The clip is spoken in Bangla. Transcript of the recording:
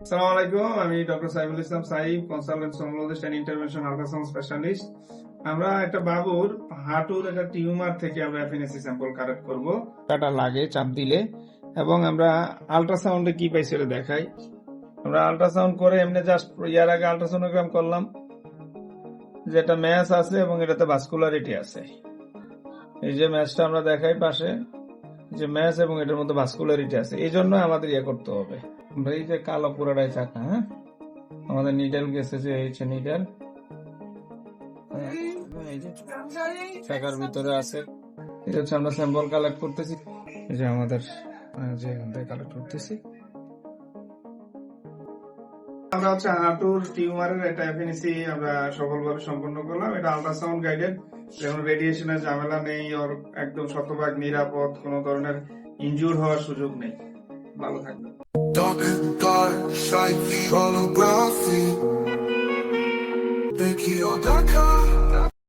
আলাইকুম, আমি doctor Saiful Islam Saif consultant intervention ultrasound specialist আমরা একটা বাবুর হাঁটুর একটা টিউমার থেকে আমরা স্যাম্পল করব। কাটা লাগে, চাপ দিলে। এবং আমরা আল্ট্রাসাউন্ডে কি পাই সেটা দেখাই। আমরা আল্ট্রাসাউন্ড করে এমনি জাস্ট ইয়ার আগে আল্ট্রাসোনোগ্রাম করলাম। যেটা ম্যাচ আছে এবং এটাতে ভাস্কুলারিটি আছে। এই যে ম্যাচটা আমরা দেখাই পাশে। যে ম্যাচ এবং এটার মধ্যে ভাস্কুলারিটি আছে। এই জন্য আমাদের ইয়ে করতে হবে। এই যে কালো পুরাটাই থাকা হ্যাঁ? আমাদের নিডেল গেছে যে, এই যে নিডেল চাকার ভিতরে আছে। এটা হচ্ছে আমরা স্যাম্পল কালেক্ট করতেছি। এই যে আমাদের যে কালেক্ট করতেছি। আমরা হচ্ছে হাঁটুর টিউমারের একটা এফএনসি আমরা সফলভাবে সম্পন্ন করলাম। এটা আল্ট্রাসাউন্ড গাইডেড যেমন রেডিয়েশনের ঝামেলা নেই, ওর একদম শতভাগ নিরাপদ, কোনো ধরনের ইনজুর হওয়ার সুযোগ নেই। ভালো থাকবে Dark and dark, shine feet all around feet. Thank you, Dark.